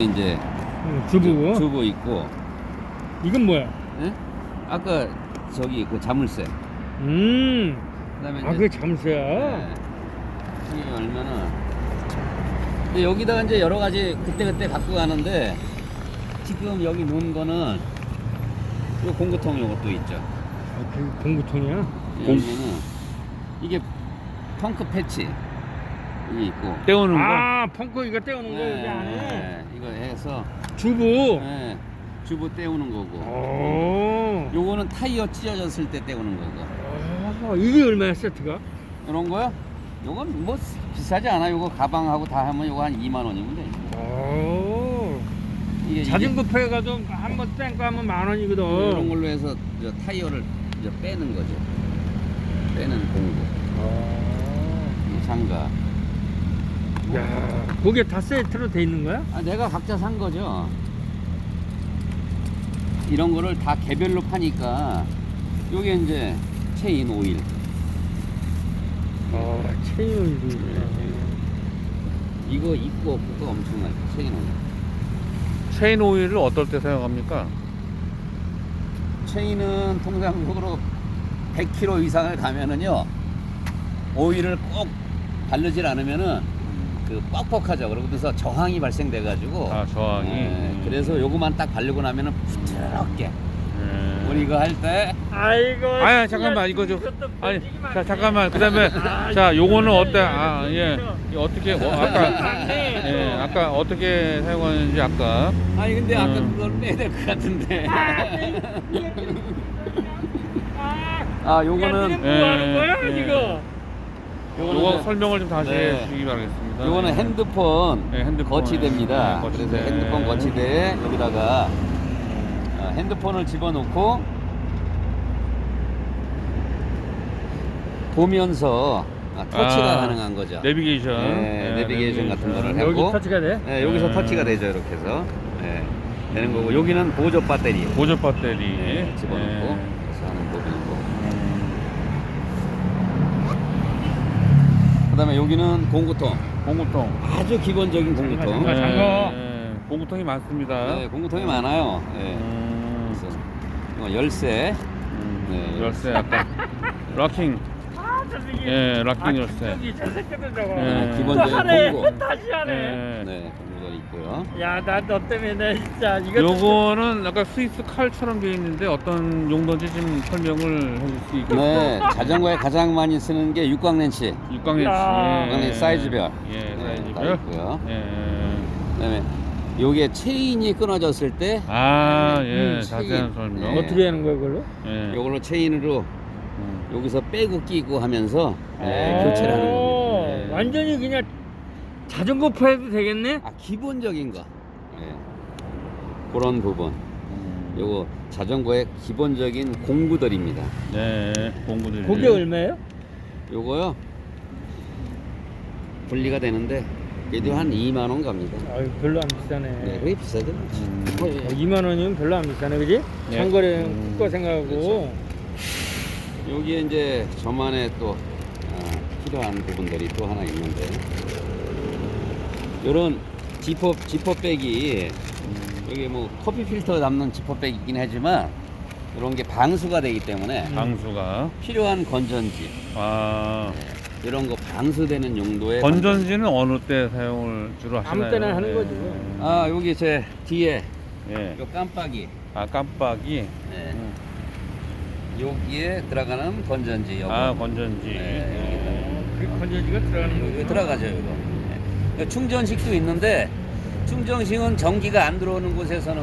이제 음, 주부. 주 부 있고 이건 뭐야? 예? 아까 저기 그 자물쇠 음. 그다음에 아, 이제 그게 잠수야. 네. 이게 근데 여기다가 이제 여러 가지 그때 그때 갖고 가는데 지금 여기 놓은 거는 요 공구통 요것도 있죠. 아, 그 공구통이야? 열면은 이게 펑크 패치 이게 있고 떼우는 거. 아, 펑크 이거 떼우는 거 여기 네, 안에. 네, 이거 해서 주부. 네, 주부 떼우는 거고 오. 요거는 타이어 찢어졌을 때 떼우는 거고 아, 이게 얼마야 세트가? 이런 거요? 요건 뭐 비싸지 않아 요거 가방하고 다 하면 요거 한 2만 원이면 돼 오. 이게 자전거 패 가도 한번 땡거 하면 만 원이거든. 이게 이런 걸로 해서 저 타이어를 이제 빼는 거죠 빼는 공구 아. 이 장갑 야, 그게 다 세트로 돼 있는 거야? 아, 내가 각자 산 거죠 이런 거를 다 개별로 파니까 요게 이제 체인 오일 아, 체인도 있구나. 이거 있고 없고가 엄청나죠 체인 오일 체인 오일을 어떨 때 사용합니까? 체인은 통상적으로 100km 이상을 가면은요 오일을 꼭 바르질 않으면은 그 뻑뻑하죠 그러고서 저항이 발생돼 가지고 아, 저항이. 그래서 요거만 딱 바르고 나면은 부드럽게 음. 우리 이거 할 때 아이고. 아야 잠깐만 이거 좀 아니 자 잠깐만 그다음에 자 요거는 어때 아예 어떻게 어, 아까 예 아까 어떻게 사용하는지 아까 아니 근데 아까 음. 그걸 빼야 될 것 같은데 아 요거는 뭐 하는 예, 거야 예. 지금? 요거 설명을 좀 다시 네. 해주시기 바라겠습니다. 요거는 핸드폰, 네, 핸드폰. 거치대입니다. 네, 거치대. 그래서 핸드폰 거치대에 여기다가 아, 핸드폰을 집어넣고 보면서 아, 터치가 아, 가능한 거죠. 내비게이션. 네, 내비게이션 같은 거를 해. 여기 하고. 터치가 돼? 네, 여기서 음. 터치가 되죠 이렇게 해서 네, 되는 거고 여기는 보조 배터리 보조 배터리. 네, 집어넣고 예. 그래서 하는 부분이고 음, 그다음에 여기는 공구통 공구통. 아주 기본적인 공구통 잠깐, 잠깐. 잠궈. 예, 공구통이 많습니다. 네, 공구통이 많아요. 네. 음, 그래서 이거 열쇠 음, 네. 열쇠 아까 락킹. 아, 저 새끼. 예, 락킹 아, 열쇠. 저거. 예. 또 기본적인 하네. 공구. 다시 하네. 예. 네, 공구가 있고요. 야, 나너 때문에 나 진짜 이거 요거는 약간 스위스 칼처럼 되어 있는데 어떤 용도인지 좀 설명을 해줄 수 있겠어요? 네, 자전거에 가장 많이 쓰는 게 육각 렌치. 육광렌치. 야. 육각렌치 사이즈별. 예, 네, 다 사이즈별. 있고요. 예. 그다음에 요게 체인이 끊어졌을 때 아, 예, 음, 자세한. 설명. 네. 어떻게 하는 거야 그걸로? 예. 요걸로 체인으로 음. 여기서 빼고 끼고 하면서 네, 오, 교체를 하는 겁니다. 네. 완전히 그냥 자전거 패도 되겠네? 아 기본적인 거. 네. 그런 부분. 음. 요거 자전거의 기본적인 공구들입니다. 네, 공구들. 그게 얼마예요? 요거요. 분리가 되는데 얘도 한 2만 원 갑니다. 아유 별로 안 비싸네. 네, 그게 비싸죠. 음. 어, 2만 원이면 별로 안 비싸네, 그지? 네. 장거리는 음. 큰거 생각하고. 여기에 이제 저만의 또 아, 필요한 부분들이 또 하나 있는데 요런 지퍼 지퍼백이 여기 뭐 커피 필터 담는 지퍼백이긴 하지만 이런 게 방수가 되기 때문에 방수가. 필요한 건전지 아. 이런 거 방수되는 용도의 건전지는 어느 때 사용을 주로 하시나요? 아무 때나 하는 예. 거지. 아 여기 제 뒤에 예. 요 깜빡이 아, 깜빡이. 네. 음. 여기에 들어가는 건전지 요거 아, 건전지. 네. 그 건전지가 들어가는 여기 거죠. 들어가죠 이거 네. 충전식도 있는데 충전식은 전기가 안 들어오는 곳에서는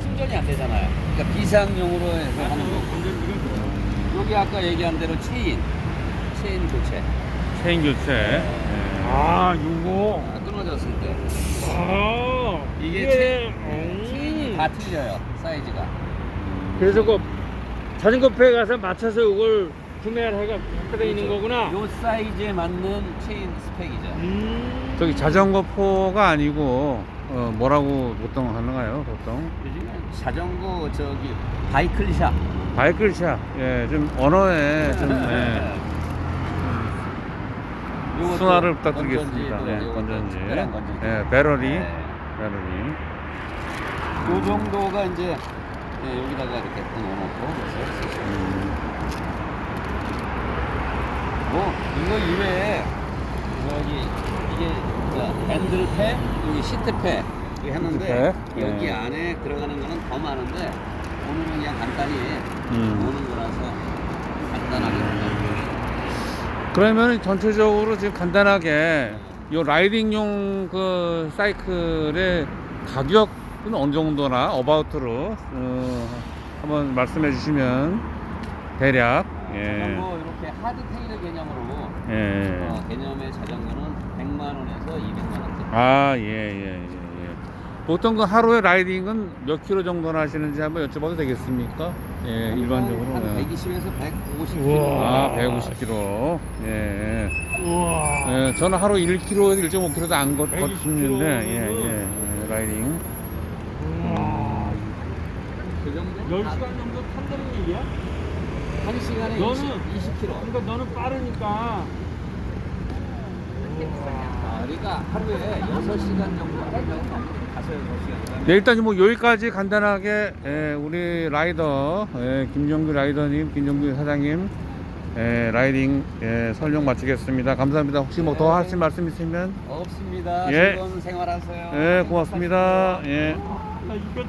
충전이 안 되잖아요 그러니까 비상용으로 해서 하는 거고 여기 아까 얘기한 대로 체인 체인 교체 체인 교체. 예. 아, 요거. 아, 끊어졌을 때 아, 이게 음. 체인이 다 틀려요 사이즈가 그래서 그 자전거 패 가서 맞춰서 이걸 구매를 해가 갖다 있는 거구나. 요 사이즈에 맞는 체인 스펙이죠 음. 저기 자전거 포가 아니고 어, 뭐라고 보통 하는가요? 보통 요즘에 자전거 저기 바이클샵 바이클샵. 예, 좀 언어에 좀 예. 요것도 순화를 부탁드리겠습니다. 건전지, 네, 요것도 건전지. 특별한 건전지. 예, 배럴이. 네. 나름이. 요 정도가 이제 예, 여기다가 이렇게 또 넣어놓고 음, 뭐 이거 이외에 여기 이게 저 핸들패 여기 시트패 이렇게 했는데 시트패? 여기 네. 안에 들어가는 거는 더 많은데 오늘은 그냥 간단히 음. 오는 거라서 간단하게 그러면 전체적으로 지금 간단하게 이 라이딩용 그 사이클의 가격은 어느 정도나 어바우트로 어, 한번 말씀해 주시면 대략 예. 뭐 이렇게 하드테일 개념으로 예. 어, 개념의 자전거는 100만 원에서 200만 원대 아, 예, 예, 예, 예. 보통 그 하루에 라이딩은 몇 킬로 정도나 하시는지 한번 여쭤봐도 되겠습니까? 예, 일반적으로. 한 예. 120에서 150km 우와. 아, 150km. 예. 우와. 예, 저는 하루 1km에서 1.5km도 안 걷- 120km 걷는데, 예, 는 예, 예, 라이딩. 정도? 10시간 정도 탄다는 얘기야? 한 시간에 너는- 20, 20km 그러니까 너는 빠르니까. 아, 그러니까 하루에 6시간 정도 하면 가서 6시간 네, 일단 뭐 여기까지 간단하게 예, 우리 라이더 예, 김정규 라이더님, 김정규 사장님 예, 라이딩 예, 설명 마치겠습니다. 감사합니다. 혹시 뭐 더 하실 말씀 있으면 없습니다. 예. 즐거운 생활하세요. 예, 고맙습니다. 예. 나 이거